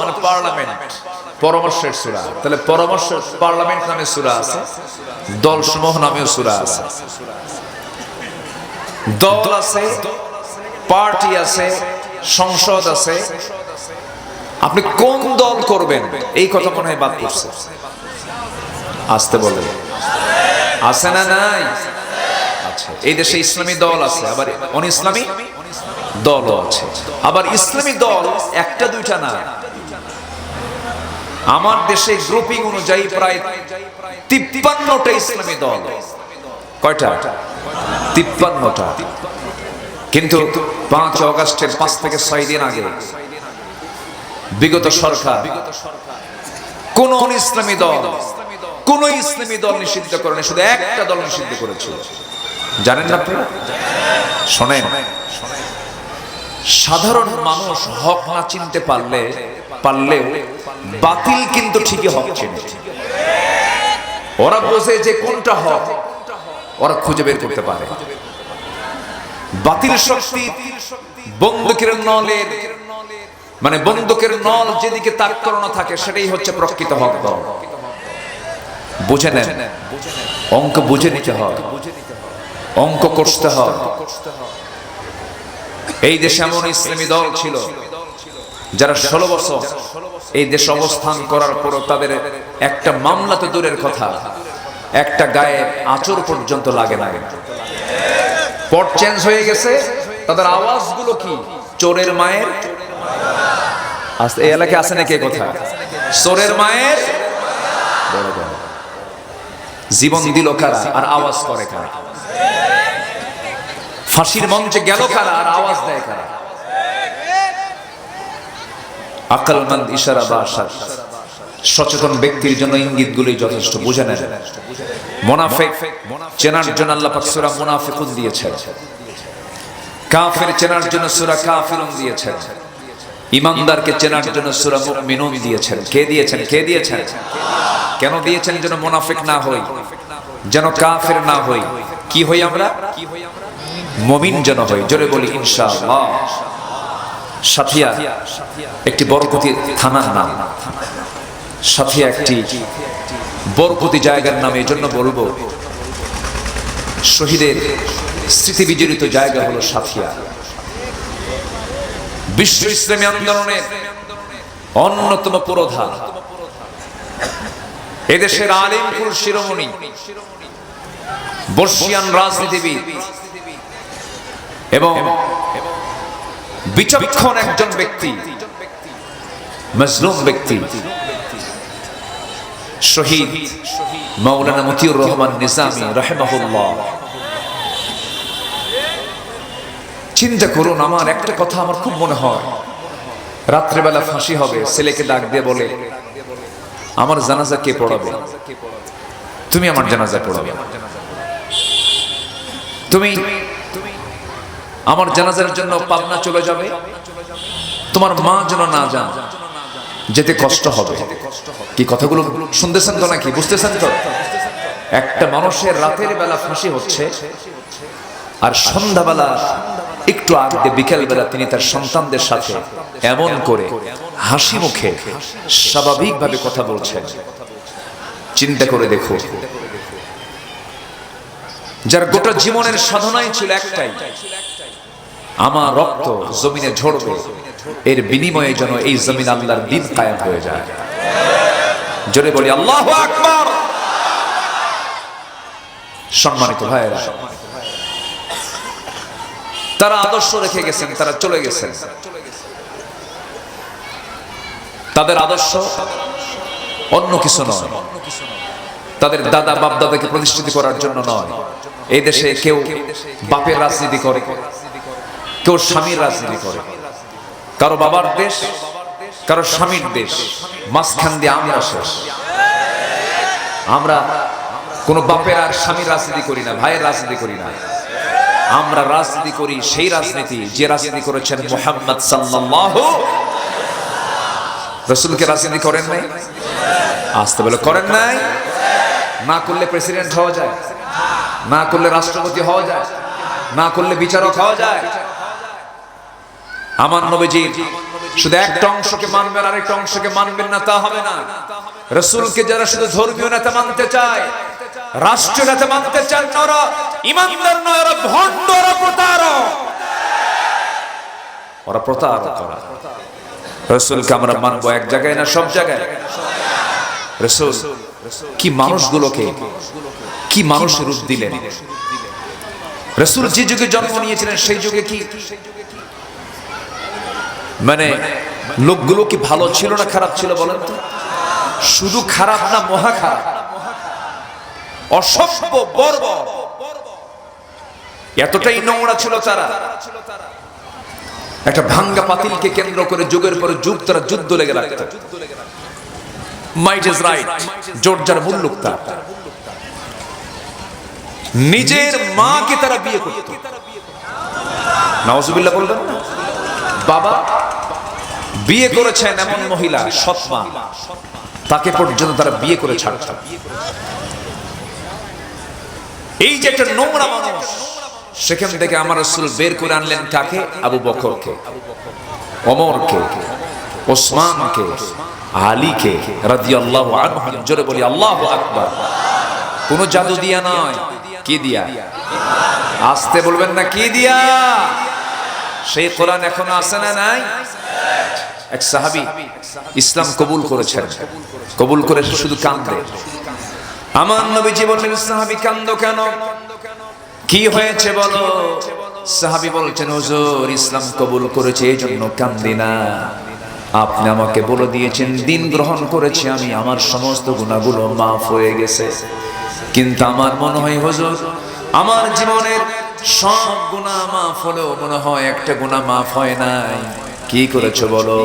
মানে পার্লামেন্ট নামে আছে পার্টি আছে, সংসদ আছে। আপনি কোন দল করবেন? এই কথা মনে হয় বাদ করছে আসতে বলে আছে না নাই? আচ্ছা এই দেশে ইসলামী দল আছে, আবার অন ইসলামী দলও আছে। আবার ইসলামী দল একটা, দুইটা না। আমার দেশে গ্রুপিং অনুযায়ী প্রায় তিপ্পান্নটা ইসলামী দল। কয়টা? তিপ্পান্নটা। কিন্তু পাঁচ অগস্টের পাঁচ থেকে ছয় দিন আগে বিগত সরকার কোন ইসলামী দল, কোন ইসলামী দল নিষিদ্ধ করেনি, শুধু একটা দল নিষিদ্ধ করেছিল। জানেন না আপনারা? শোনেন। সাধারণ মানুষ হক না চিনতে পারলে, পারলেও বাতিল কিন্তু ঠিকই হক চিনে। ওরা বোঝে যে কোনটা হক, ওরা খুঁজে বের করতে পারে। বাতিল শক্তি বন্দুকের নলের মানে বন্দুকের নল যেদিকে তাক করানো থাকে, সেটাই হচ্ছে প্রকৃত হক দল। বুঝে নেন, অঙ্ক বুঝে নিতে হয়। অঙ্ক কষতে হয়। এই দেশে এমন ইসলামী দল ছিল যারা ষোলো বছর এই দেশে অবস্থান করার পরও তাদের একটা মামলা তো দূরের কথা। একটা গায়ে আচর পর্যন্ত লাগে না। পট চেঞ্জ হয়ে গেছে। তাদের আওয়াজগুলো কি? চোরের মায়ের? এই এলাকায় আছে নাকি কথা? চোরের মায়ের। জীবন দিল কারা? আর আওয়াজ করে কারা? ফাঁসির মঞ্চে গেল কারা আর আওয়াজ দেয় কারা? আকলমন্দ ইশারা বা আশার সচেতন ব্যক্তির জন্য ইঙ্গিতগুলি যথেষ্ট, বুঝে নেন। মোনাফেক চেনার জন্য আল্লাহ পাক সূরা মুনাফিকুন দিয়েছেন। কাফের চেনার জন্য সূরা কাফিরুন দিয়েছেন। ইমানদারকে চেনার জন্য সূরা মুমিনুন দিয়েছেন। কে দিয়েছেন? কে দিয়েছেন? কেন দিয়েছেন যেন মুনাফিক না হই? যেন কাফের না হই? কি হই আমরা? মমিন যেন হই জোরে বলি ইনশাআল্লাহ। সাথিয়া, একটি বরকতি থানার নাম। সাথিয়া, একটি বরকতি জায়গার নাম, এই জন্য বলব, শহীদের স্মৃতি বিজড়িত জায়গা হলো সাথিয়া। বিশ্ব ইসলামী আন্দোলনের অন্যতম পুরোধা এদেশের আলিমপুর শিরোমণি, বর্ষিয়ান রাজনীতিবিদ এবং বিচক্ষণ একজন ব্যক্তি, মজলুম ব্যক্তি, শহীদ মৌলানা মতিউর রহমান নিজামী রহমাহুল্লাহ। চিন্তা করুন, আমার একটা কথা আমার খুব মনে হয়। রাত্রেবেলা ফাঁসি হবে, ছেলেকে ডাক দিয়ে বলে, আমার জানাজা কে পড়াবে? তুমি আমার জানাজা পড়াবে। তুমি আমার জানাজার জন্য পাবনা চলে যাবে। তোমার মা যেন না যান, যেতে কষ্ট হবে। কি কথাগুলো শুনতেছেন তো নাকি? বুঝতেছেন তো? একটা মানুষের রাতের বেলা ফাঁসি হচ্ছে আর সন্ধ্যাবেলা একটু আগে বিকেল বেলা তিনি তার সন্তানদের সাথে এমন করে হাসি মুখে স্বাভাবিকভাবে কথা বলছেন। চিন্তা করে দেখো, যার গোটা জীবনের সাধনাই ছিল একটাই আমার রক্ত জমিনে ঝরবে। এর বিনিময়ে যেন এই জমিন আল্লাহর দিন কায়েম হয়ে যায়। জোরে বলি, আল্লাহ আকবার! সম্মানিত ভাইয়েরা, তারা আদর্শ রেখে গেছেন, তারা চলে গেছেন। তাদের আদর্শ অন্য কিছু নয়। তাদের দাদা বাপ দাদাকে প্রতিষ্ঠিত করার জন্য নয়। এই দেশে কেউ বাপের রাজনীতি করে। কেউ স্বামীর রাজনীতি করে। কারও বাবার দেশ, কারও স্বামীর দেশ। মাঝখান দিয়ে আমরা শেষ। আমরা কোনো বাপের আর স্বামীর রাজনীতি করি না, ভাইয়ের রাজনীতি করি না। আমরা রাজনীতি করি সেই রাজনীতি, যে রাজনীতি করেছেন মোহাম্মদ সাল্লাল্লাহু রসুলকে রাজনীতি করেন নাই? আসতে বলে করেন নাই? না করলে প্রেসিডেন্ট হওয়া যায়, না করলে রাষ্ট্রপতি হওয়া যায়, না করলে বিচারক হওয়া যায়। আমার নবীজি, শুধু একটা অংশকে মানবেন, আরেকটা অংশকে মানবেন না, তা হবে না। রসুলকে যারা শুধু ধর্মীয় নেতা মানতে চায়, রাষ্ট্রীয় নেতা মানতে চান না ইমানদার নয়, ওরা ভণ্ড, ওরা প্রতারক। ওরা প্রতারক ওরা। রসুলকে আমরা মানবো এক জায়গায় না সব জায়গায়? রসুল, কি মানুষগুলোকে, কি মানুষের রূপ দিলেন? রসুল যে যুগে জন্ম নিয়েছিলেন, সেই যুগে কি মানে লোকগুলো কি ভালো ছিল না খারাপ ছিল বলেন তো? শুধু খারাপ না মহা খারাপ। অসভ্য বর্ব এতটাই নোংরা ছিল তারা। একটা ভাঙ্গা পাতিলকে কেন্দ্র করে যুগের পরে যুগ, তারা যুদ্ধ লেগে রাখত। মাইট ইজ রাইট জোরজার মুল্লুক তার। নিজের মাকে তারা বিয়ে করত। নওয়াজুবিল্লাহ বলবেন না? বাবা বিয়ে করেছেন এমন মহিলা সৎ মা তাকে পর্যন্ত তারা বিয়ে করে ছাড়ত। এই যে একটা নোংরা মানুষ, সেখান থেকে আমার রসুল বের করে আনলেন কাকে? আবু বকরকে অমরকে ওসমানকে, আলীকে, রাদিয়াল্লাহু আনহু। জোরে বলি, আল্লাহু আকবার। কোন জাদু দিয়া নয়, কি দিয়া? আসতে বলবেন না, কি দিয়া? সেই কোরআন এখনও আছে না নাই? এক সাহাবি ইসলাম কবুল করেছেন। কবুল করে শুধু কান্দে। আমার নবীজি বললেন সাহাবি কান্দ কেন? কি হয়েছে বলো? সাহাবি বলছেন, হুজুর, ইসলাম কবুল করেছে এই জন্য কান্দি না। আপনি আমাকে বলে দিয়েছেন, দিন গ্রহণ করেছি আমি, আমার সমস্ত গুণাগুলো মাফ হয়ে গেছে। কিন্তু আমার মনে হয়, হুজুর, আমার জীবনের সব গুণা মাফ হলেও মনে হয় একটা গুণা মাফ হয় নাই। কি করেছ বলো?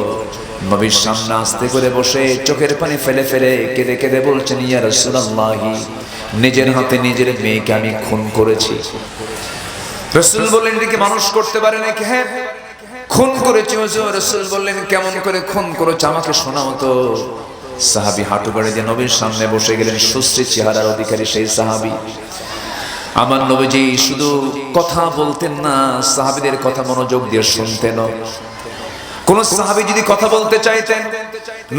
নবীর সামনে আস্তে করে বসে চোখের পানি ফেলে ফেলে কেঁদে কেঁদে বলছেন, ইয়া রাসূলুল্লাহি, নিজের হাতে নিজের মেয়েকে আমি খুন করেছি। রসুল বললেন, এটাকে মানুষ করতে পারে নাকি হ্যাঁ খুন করেছি রসুল বললেন, কেমন করে খুন করেছে আমাকে শোনাও তো। সাহাবি হাঁটু গাড়ি দিয়ে নবীর সামনে বসে গেলেন সুশ্রী চেহারার অধিকারী সেই সাহাবি। আমার নবীজি শুধু কথা বলতেন না, সাহাবিদের কথা মনোযোগ দিয়ে শুনতেন কোন সাহাবি যদি কথা বলতে চাইতেন,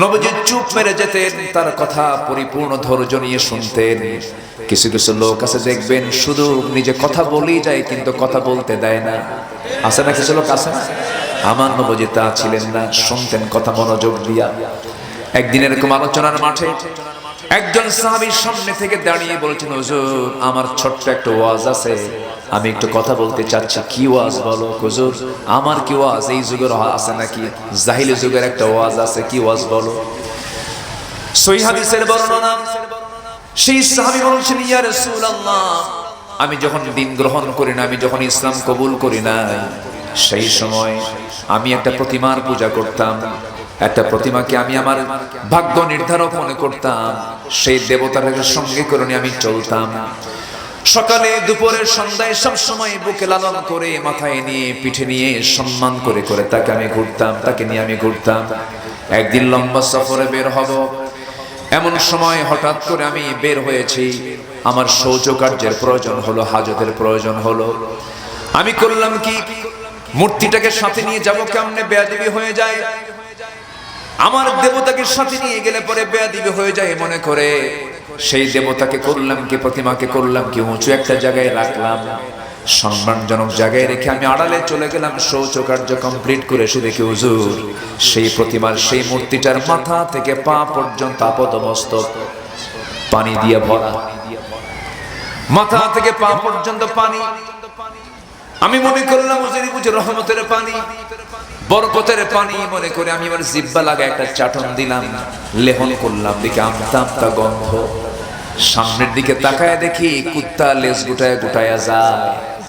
নবজি চুপ মেরে যেতেন, তার কথা পরিপূর্ণ ধৈর্য নিয়ে শুনতেন। কিছু কিছু লোক আছে, দেখবেন শুধু নিজে কথা বলেই যায়, কিন্তু কথা বলতে দেয় না। আছে না কিছু লোক আছে? না আমার নবজি তা ছিলেন না, শুনতেন, কথা মনোযোগ দিয়া। একদিন এরকম আলোচনার মাঠে একজন সাহাবীর সামনে থেকে দাঁড়িয়ে বলছেন, হুজুর, আমার ছোট্ট একটা ওয়াজ আছে। আমি একটু কথা বলতে চাচ্ছি। কি ওয়াজ বলো? হুজুর, আমার কি ওয়াজ? এই যুগের আছে নাকি? জাহিলি যুগের একটা ওয়াজ আছে। কি ওয়াজ বলো? সহি হাদিসের বর্ণনা। সেই সাহাবী বলছেন, ইয়া রাসূলুল্লাহ। আমি যখন দিন গ্রহণ করি না, আমি যখন ইসলাম কবুল করি না, সেই সময় আমি একটা প্রতিমার পূজা করতাম। একটা প্রতিমাকে আমি আমার ভাগ্য নির্ধারক মনে করতাম। সেই দেবতাটাকে সঙ্গে করে নিয়ে আমি চলতাম। সকালে দুপুরে সন্ধ্যায় সব সময় বুকে লালন করে মাথায় নিয়ে পিঠে নিয়ে সম্মান করে করে তাকে আমি ঘুরতাম, তাকে নিয়ে আমি ঘুরতাম। একদিন লম্বা সফরে বের হব। এমন সময় হঠাৎ করে আমি বের হয়েছি। আমার শৌচকার্যের প্রয়োজন হলো, হাজতের প্রয়োজন হলো। আমি করলাম কি? মূর্তিটাকে সাথে নিয়ে যাব কেমনে? বেয়াদিবি হয়ে যায়। আমার দেবতাকে সাথে নিয়ে গেলে পরে বেয়াদিবি হয়ে যায় মনে করে। সেই দেবতাকে করলাম কি, প্রতিমাকে করলাম কি, উঁচু একটা জায়গায় রাখলাম। সম্মানজনক জায়গায় রেখে আমি আড়ালে চলে গেলাম, শৌচকার্য কমপ্লিট করে এসে দেখি হুজুর, সেই প্রতিমার, সেই মূর্তিটার মাথা থেকে পা পর্যন্ত আপদ মস্তক পানি দিয়ে ভরা। মাথা থেকে পা পর্যন্ত পানি। আমি মনে করলাম হুজুরি বুঝে রহমতের পানি। বরকতের পানি মনে করে আমি আমার জিব্বা লাগা একটা চাটন দিলাম, লেহন করলাম দিকে আমতা আমতা গন্ধ। সামনের দিকে তাকায় দেখি কুত্তা লেজ গুটায় গুটায়া যায়।